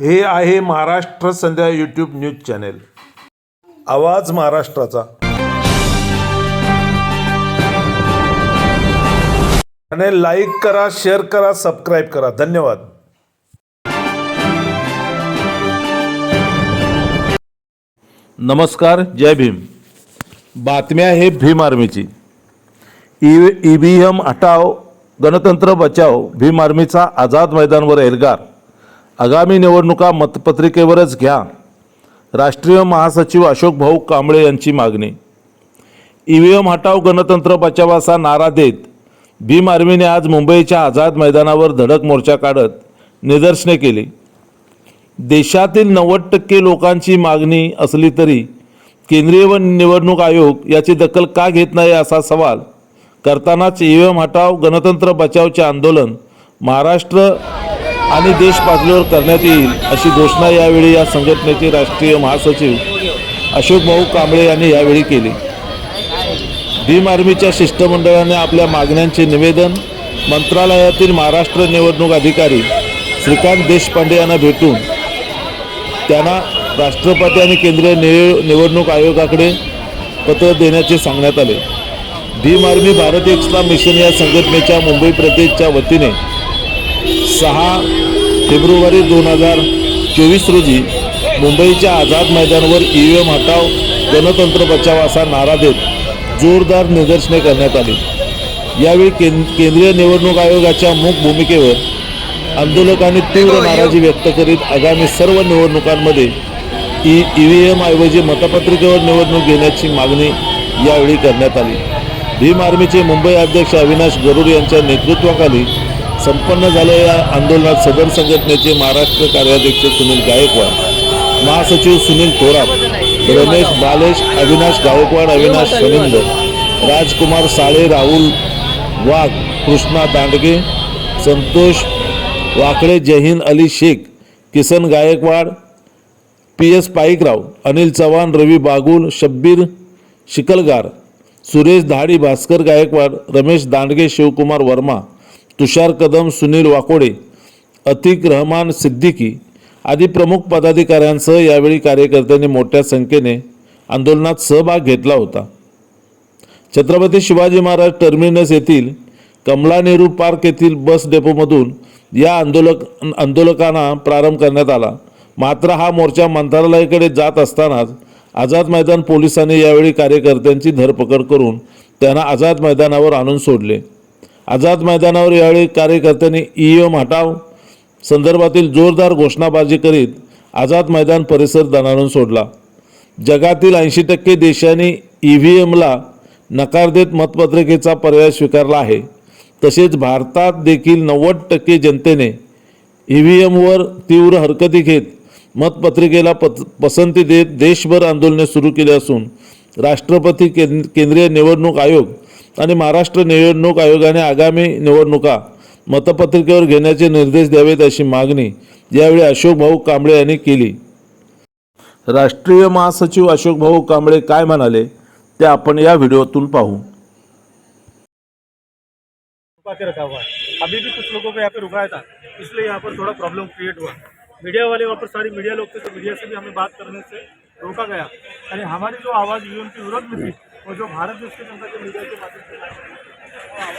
हे आहे Maharashtra Sandhya YouTube news channel आवाज महाराष्ट्राचा. आणि लाईक करा शेअर करा सबस्क्राईब करा. धन्यवाद. नमस्कार जय भीम. बातम्या आहे भीम आर्मीची. ई ई व्ही एम हटाव गणतंत्र बचाव भीम आर्मीचा आझाद मैदानवर एल्गार. आगामी निवडणुका मतपत्रिकेवरच घ्या. राष्ट्रीय महासचिव अशोक भाऊ कांबळे यांची मागणी. ई व्ही एम हटाव गणतंत्र बचावाचा नारा देत भीम आर्मीने आज मुंबईच्या आझाद मैदानावर धडक मोर्चा काढत निदर्शने केली. देशातील नव्वद टक्के लोकांची मागणी असली तरी केंद्रीय व निवडणूक आयोग याची दखल का घेत नाही असा सवाल करतानाच ई व्ही एम हटाव गणतंत्र बचावचे आंदोलन महाराष्ट्र आणि देश पातळीवर करण्यात येईल अशी घोषणा यावेळी या संघटनेचे राष्ट्रीय महासचिव अशोक भाऊ कांबळे यांनी यावेळी केली. भीम आर्मीच्या शिष्टमंडळाने आपल्या मागण्यांचे निवेदन मंत्रालयातील महाराष्ट्र निवडणूक अधिकारी श्रीकांत देशपांडे यांना भेटून त्यांना राष्ट्रपती आणि केंद्रीय निव निवडणूक आयोगाकडे पत्र देण्याचे सांगण्यात आले. Bhim army Bharat extra mission या संघटनेच्या मुंबई प्रदेशच्या वतीने सहा फेब्रुवारी दोन हजार चोवीस रोजी मुंबईच्या आझाद मैदानावर ई व्ही एम हटाव गणतंत्र बचाव असा नारा देत जोरदार निदर्शने करण्यात आली. यावेळी कें केंद्रीय निवडणूक आयोगाच्या मूक भूमिकेवर आंदोलकांनी तीव्र नाराजी व्यक्त करीत आगामी सर्व निवडणुकांमध्ये ई ई व्ही एम ऐवजी मतपत्रिकेवर निवडणूक घेण्याची मागणी यावेळी करण्यात आली. भीम आर्मीचे मुंबई अध्यक्ष अविनाश गरुड यांच्या नेतृत्वाखाली संपन्न झालेल्या आंदोलनात सदर संघटनेचे महाराष्ट्र कार्याध्यक्ष सुनील गायकवाड महासचिव सुनील थोरात रमेश बालेश अविनाश गायकवाड अविनाश सनिंदर राजकुमार साळे राहुल वाघ कृष्णा दांडगे संतोष वाकडे जहीन अली शेख किसन गायकवाड पी एस पाईकराव अनिल चव्हाण रवी बागुल शब्बीर शिकलगार सुरेश धाडी भास्कर गायकवाड रमेश दांडगे शिवकुमार वर्मा तुषार कदम सुनील वाकोडे अतिक रहमान सिद्दीकी आदी प्रमुख पदाधिकाऱ्यांसह यावेळी कार्यकर्त्यांनी मोठ्या संख्येने आंदोलनात सहभाग घेतला होता. छत्रपती शिवाजी महाराज टर्मिनस येथील कमला नेहरू पार्क येथील बस डेपोमधून या आंदोलक आंदोलकांना प्रारंभ करण्यात आला. मात्र हा मोर्चा मंत्रालयाकडे जात असतानाच आझाद मैदान पोलिसांनी यावेळी कार्यकर्त्यांची धरपकड करून त्यांना आझाद मैदानावर आणून सोडले. आझाद मैदानावर यावेळी कार्यकर्त्यांनी ई एम हटाव संदर्भातील जोरदार घोषणाबाजी करीत आझाद मैदान परिसर दणाणून सोडला. जगातील ऐंशी टक्के देशांनी ई व्ही एमला नकार देत मतपत्रिकेचा पर्याय स्वीकारला आहे. तसेच भारतात देखील नव्वद टक्के जनतेने ई व्ही एमवर तीव्र हरकती घेत मतपत्रिकेला पत पसंती देत देशभर आंदोलने सुरू केली असून राष्ट्रपती केंद्र केंद्रीय निवडणूक आयोग आणि महाराष्ट्र निवडणूक आयोगाने आगामी निवडणुका मतपत्रिकेवर घेण्याचे निर्देश द्यावेत अशी मागणी यावेळी अशोक भाऊ कांबळे यांनी केली. राष्ट्रीय महासचिव अशोक भाऊ कांबळे काय म्हणाले ते आपण या व्हिडिओतून पाहू. रुका रखा हुआ? है अभी भी कुछ लोगों को यहाँ पे रुकाया था इसलिए यहाँ पर थोड़ा प्रॉब्लम क्रिएट हुआ। मीडिया वाले वहाँ पर सारी मीडिया लोग थे तो मीडिया से भी हमें बात करने से रोका गया। यानी हमारी जो आवाज़ यूएन के विरोध में थी वो जो भारत देश के जनता के मीडिया के माध्यम से।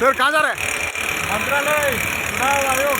सर कहाँ जा रहा है मंत्रालय चुनाव आयोग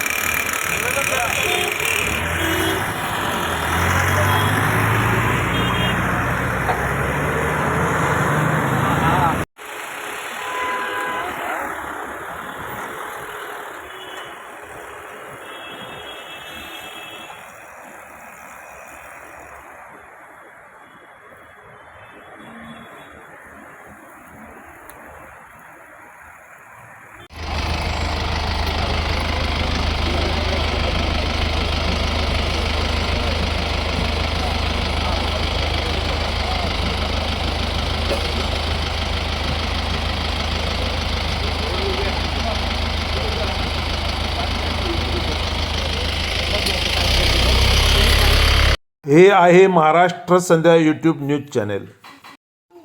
हे आहे Maharashtra Sandhya YouTube news channel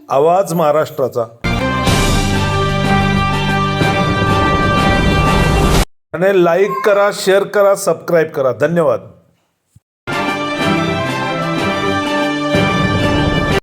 आवाज महाराष्ट्राचा. आणि लाईक करा शेअर करा सबस्क्राईब करा. धन्यवाद.